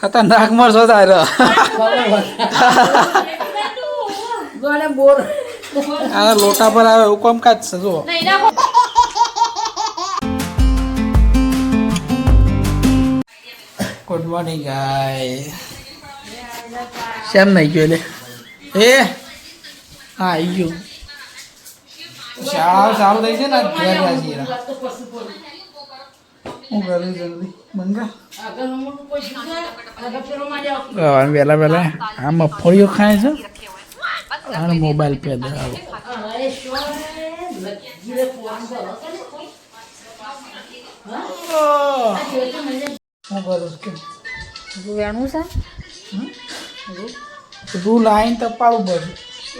ખતરનાક મળશો તારો. લોટા પર આવે એવું કામકાજ છે જો ગુડ મોર્નિંગ ગાય શેમ નહીં ગયો એટલે એ હા આવી ગયું. શાળા ચાલુ થઈ છે ને ઘેર વહેલા વહેલા. આ મગફળીઓ ખાય છે? અને મોબાઈલ પે દરાવો અરે શું લગીરે ફોન કરો હું કરું કે વેણું છે રૂ લાઈન તપાડવું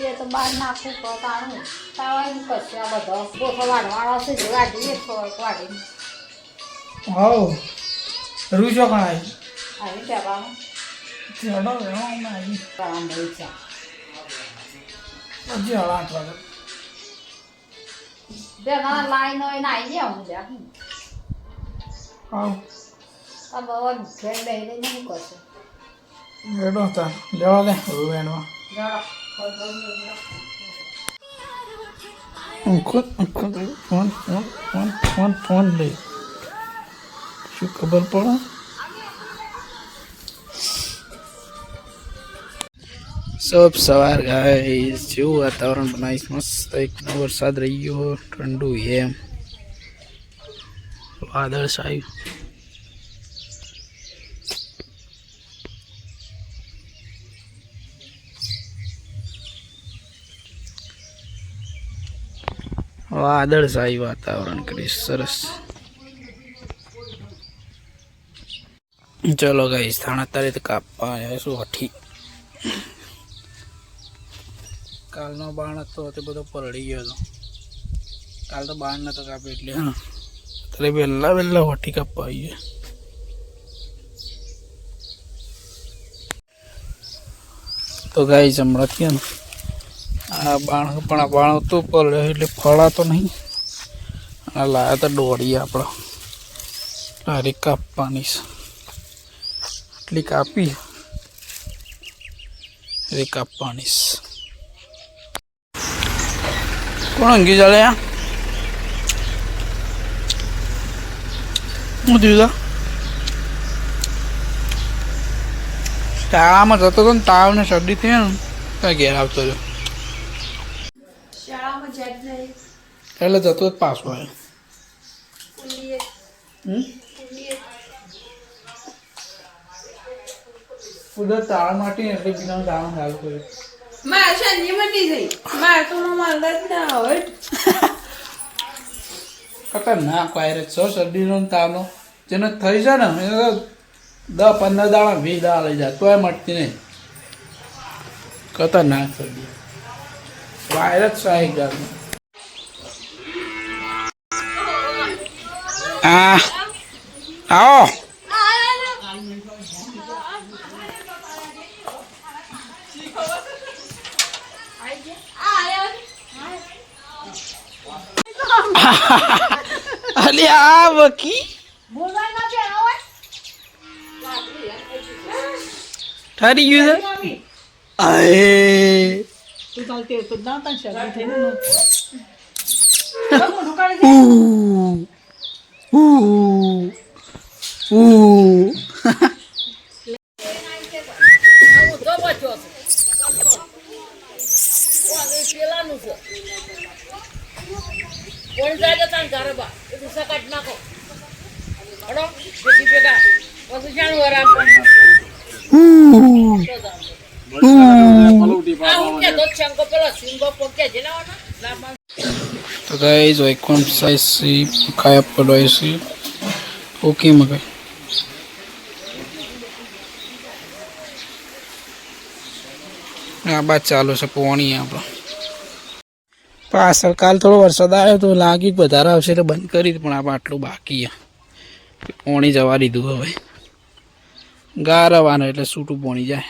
એ તો બહાર નાખવું તો તાણું. તાવાનું કશે આ બધો છે વાઢીએ વાઢીને હવ રૂ છો ખાય આવી કહેવાનું ચડો એમાં આવી કામ હોય છે હજી હવે આઠ વાગે બેના લાઈન હોય ને આવી ગયા હું લ્યા આવ આ બવા ઘેર બેહી રહીને શું કરશે રેડો તાર લેવા લે રૂ એનમાં ખુદ ખુદ phone phone phone phone phone લઈ શું ખબર પડે સબ સવાર ગાઈસ જેવું વાતાવરણ બનાવીશ મસ્ત એકદમ વરસાદ રહી ગયો ઠંડુ એમ વાદળ સાહેબ વાદળ છાયું વાતાવરણ કરીશ સરસ ચલો ગઈ સ્થાન અત્યારે તો કાપવા આવ્યા શું હઠી કાલનો બાણ હતો તે બધો પલળી ગયો હતો કાલ તો બાણ નતો કાપ્યો એટલે હા અત્યારે વહેલા વહેલા હઠી કાપવા આવી ગયા તો ગાઈ હમણાં થયા ને આ બાણ પણ આ બાણ હતું પલળ્યો એટલે ફળાતો નહીં આ લાયા તો દોડી આપણો તારી કાપવાની છે એટલી કાપી એ કાપવાની કોણ અંગી ચાલે હું દીધા? શાળામાં જતો હતો ને તાવ ને શરદી થઈ ને ત્યાં ઘેર આવતો નહીં એટલે જતો જ પાછો આવ્યો. હમ? કુદરત તાળ માટી ને એટલે બીજાનું દાવાનું ચાલુ કર્યું માર શાંતિ મટી ગઈ. માર તો માલદા જ ના હોય. ખતરનાક વાયરસ છો શરદીનો ને તાવનો. જેને થઈ છે ને એ દસ પંદર દાડા વીસ દાડા લઈ જાય તોય મટતી નહીં. ખતરનાક શરદી. વાયરસ સાહેબ જાતનો. આ આવો. અલી આ વકી બોલવા ના બેનો હોય ઠરી ગયું છે? અરે. તું ચાલતી તો ના તા શરદી. Ooh. Ooh. તો બચ્યો છે. પેલાનું છે. કોણ જાય તો તાણ બા. એ દુસરા કાઢ નાખો. હડો ભેગી ભેગા. પછી જાણ વરા Ooh. Ooh. આ હું કે તો શંકો પેલો સિંગો પોકે છે ને લાંબા તો ગાઈસ વાઇકોન સાઈઝ સી ખાયા પડવાય છે ઓકે મગાઈ આ બાદ ચાલુ છે પોણી આપણો પાછળ કાલ થોડો વરસાદ આવ્યો તો લાગી કે વધારે આવશે એટલે બંધ કરી પણ આપણે આટલું બાકી પોણી જવા દીધું હવે. ગારવાનું એટલે છૂટું પોણી જાય.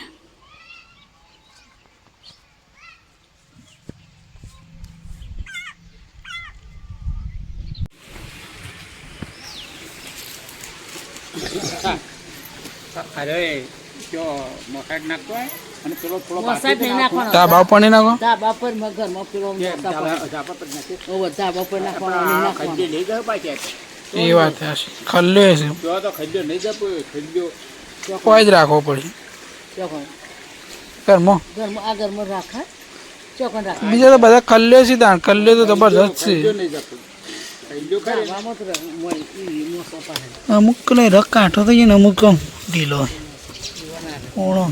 અરે જો મસાજ નાખતો અને પેલો થોડો મસાજ નહીં નાખવાનો. નાખો. પર મ- પેલો પર. પર લઈ ગયો પાછા એ વાત છે ખલ્લે છે. જો તો ખંજો નહીં જતો ખંજો કોઈ જ રાખવો પડે. ચોકન. ઘરમાં? ઘરમાં આ ઘરમાં રાખા ચોકન રાખા. બીજા તો બધા ખલ્લે છે તાણ. ખલ્લે તો જબરજસ્ત છે. અમુક ને? રક કાંઠો થઈ જાય ને અમુક આમ ઢીલો. ઓણો.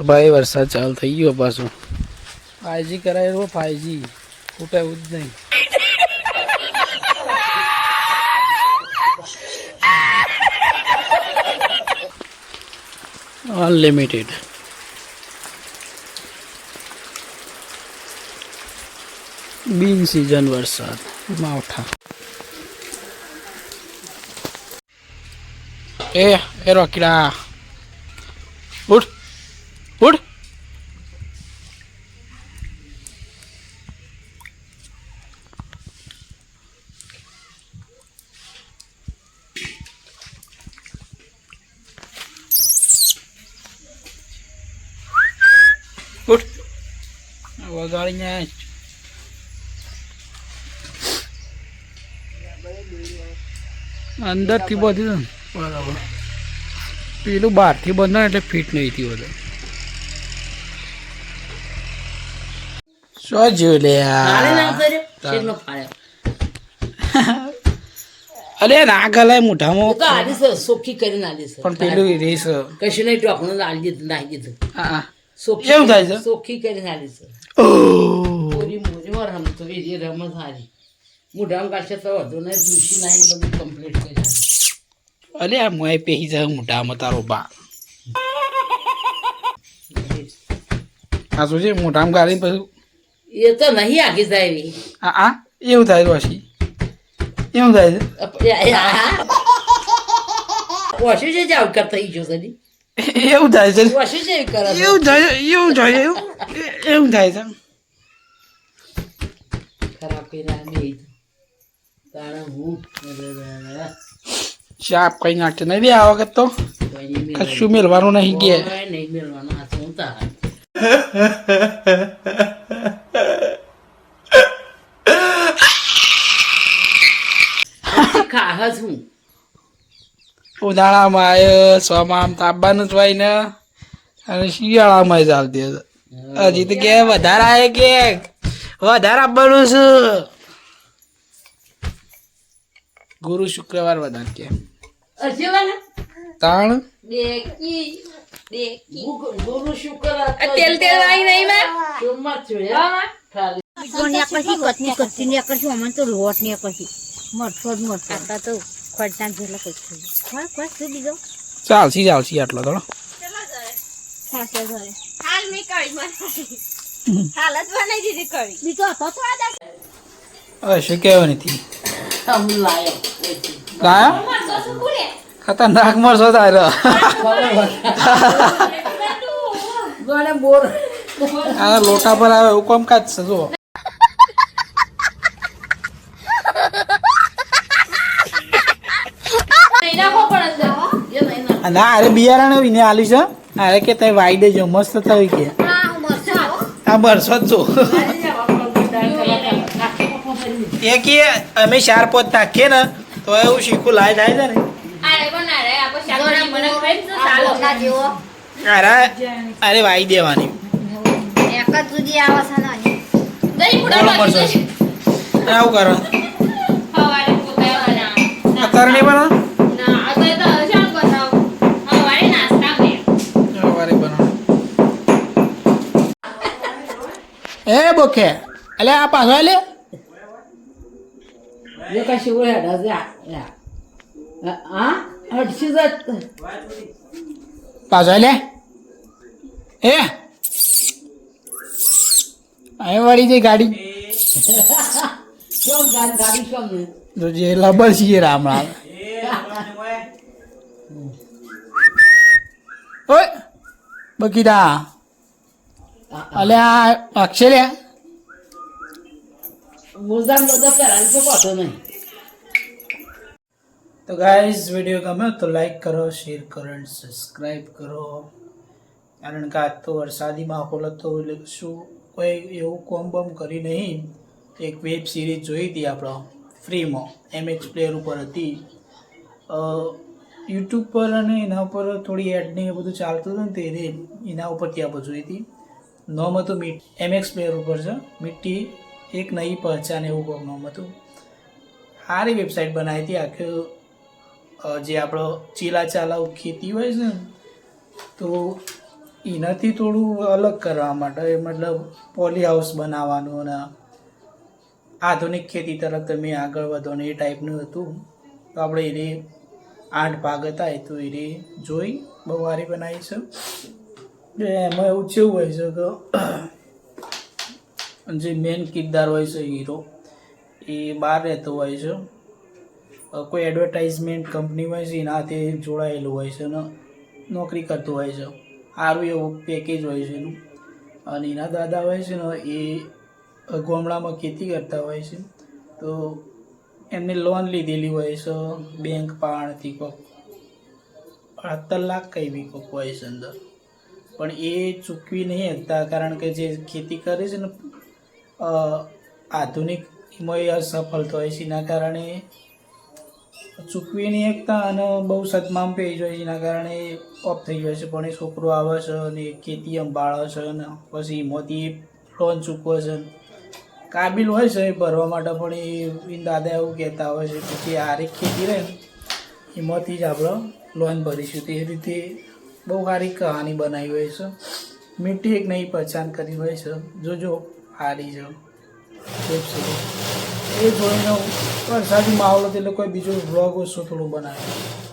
તો ભાઈ વરસાદ ચાલુ થઈ ગયો પાછું. ફાઈજી કરાયેલો ફાઈજી ખૂટે એવું જ નહીં. અનલિમિટેડ બિન સિઝન વરસાદ. માવઠા. એ એ રોકીડા. ઉઠ. ઉઠ ઉઠ વગાડીને આય છે. અંદરથી બધું બરાબર. પેલું બહારથી બંધ એટલે ફિટ નહીં થયું બધું. શું જોયું લે? અરે ના ગલાય મોઢામાં તો આલી છે, સોખી કરીને આલી છે. પણ પેલું રેસ કશું નહીં ટોકણું આલી દીધું નાખી દીધું. આ સોખી એવું થાય છે? સોખી કરીને આલી છે પૂરી મોજમાં રમતો એ રમત હારી. મોઢામાં કાઢશે તો વધુ ને દૂષી નાઈને બધું કમ્પ્લીટ કરી. અરે આ મોય પેહી જાય મોઢામાં તારો બા. આ શું છે? મોઢામાં ગાળી પછી એ તો નહીં આગી જાય એવી. આ હા એવું થાય તો એવું થાય છે? ઓછું છે જાવ કરતા થઈ ગયો તની એવું થાય છે? ઓછું છે એવી કરે છે. એવું થાય એવું થાય એવું. એવું થાય છે. ખરાબ હું. ચાપ કઈ નાખશે નહીં બે આ વખત તો. કશું મેળવાનું નહીં કે. નહીં મેળવાનો હું તાર. ખાહસ હું? ઉનાળામાં આવ્યો સોમાં આમ તાપવાનું જ હોય ને અને શિયાળામાં ચાલતી હશે. હજી તો કે વધારે આવે કે વધારે આપવાનું છે. ગુરુ શુક્રવાર વધારે કે. તાણ? ગુરુ શુક્રવાર તેલ તેલ વાળી નહીં માં? પછી કટની કટની ને પછી અમને તો લોટ ને પછી મરસો જ મરસો તો ખર્ચા જેટલા પછી હા બસ શું બીજો? ચાલશી ચાલશી આટલો થોડો દીધી ખતરનાક મરસો તારો. લોટા પર આવે એવું કોમ કાજ છે જો એ નહીં ના અરે બિયારણ વિને આલી છે. અરે કે તે વાઈ દેજો મસ્ત થયું કે. આ બરસો જ જો એ કે અમે ચાર પોત નાખીએ ને તો એવું શીખું લાય થાય છે ને. અરે અરે વાઈ દેવાની. જ આવે કરો. અત્યારે નહીં બનાવ એ બોખે. અલે આ પાછો લે જે કશી હોય હેડા જા યા. હા હટશી જાત પાછો લે એ. અહીં વળી જઈ ગાડી. કેમ ગાડી ગાડી કેમ ને લબર છીએ રામ રામ. ઓય બકીડા અલે આ અક્ષર્યા મોજાન બધા પહેરાવી તો પાછો નહીં તો ગાઈઝ વીડિયો ગમે તો લાઈક કરો શેર કરો અને સબસ્ક્રાઈબ કરો કારણ કે આજ તો વરસાદી માહોલ હતો એટલે શું કોઈ એવું કોમ બમ કરી નહીં એક વેબ સિરીઝ જોઈ હતી આપણે ફ્રીમાં એમ એક્સ પ્લેયર ઉપર હતી યુટ્યુબ પર અને એના ઉપર થોડી એડ ને એ બધું ચાલતું હતું ને તે રે એના ઉપરથી આપણે જોઈ હતી નોમ હતું મીટ એમએક્સ પ્લેયર ઉપર છે. મીઠી એક નઈ પહેચાન એવું કોઈક નોમ હતું સારી વેબસાઇટ બનાવી હતી. આખું જે આપણો ચીલા ચાલા ખેતી હોય છે તો એનાથી થોડું અલગ કરવા માટે મતલબ પોલી હાઉસ બનાવવાનું અને આધુનિક ખેતી તરફ તમે આગળ વધો ને એ ટાઈપનું હતું. તો આપણે એને આઠ ભાગ હતા, એ તો એને જોઈ, બહુ સારી બનાવી છે. એમાં એવું કેવું હોય છે કે જે મેન કિરદાર હોય છે હીરો એ બહાર રહેતો હોય છે. કોઈ એડવર્ટાઇઝમેન્ટ કંપની હોય છે, એના હાથે જોડાયેલું હોય છે અને નોકરી કરતું હોય છે. સારું એવું પેકેજ હોય છે એનું. અને એના દાદા હોય છે ને, એ ગામડામાં ખેતી કરતા હોય છે. તો એમને લોન લીધેલી હોય છે બેંક પાણથી કોક. અડતર લાખ કઈ બી કોક હોય છે અંદર. પણ એ ચૂકવી નહીં શકતા, કારણ કે જે ખેતી કરે છે ને આધુનિક એમાં એ અસફળ થાય છે. એના કારણે ચૂકવી નહીં શકતા અને બહુ સદમામ પી જાય છે. એના કારણે ઓફ થઈ જાય છે. પણ એ છોકરો આવે છે અને ખેતી સંભાળે છે અને પછી એમાંથી લોન ચૂકવે છે. કાબિલ હોય છે એ ભરવા માટે, પણ એ દાદા એવું કહેતા હોય છે પછી આરેક ખેતી રહે એમાંથી જ આપણે લોન ભરીશું. તે રીતે બહુ સારી કહાની બનાવી હોય છે. મીઠી એક નહીં પહેચાન કરી હોય છે. જોજો સારી છે? એ જોઈને વરસાદી માહોલ એટલે કોઈ બીજો વ્લોગ ઓછો થોડું બનાવે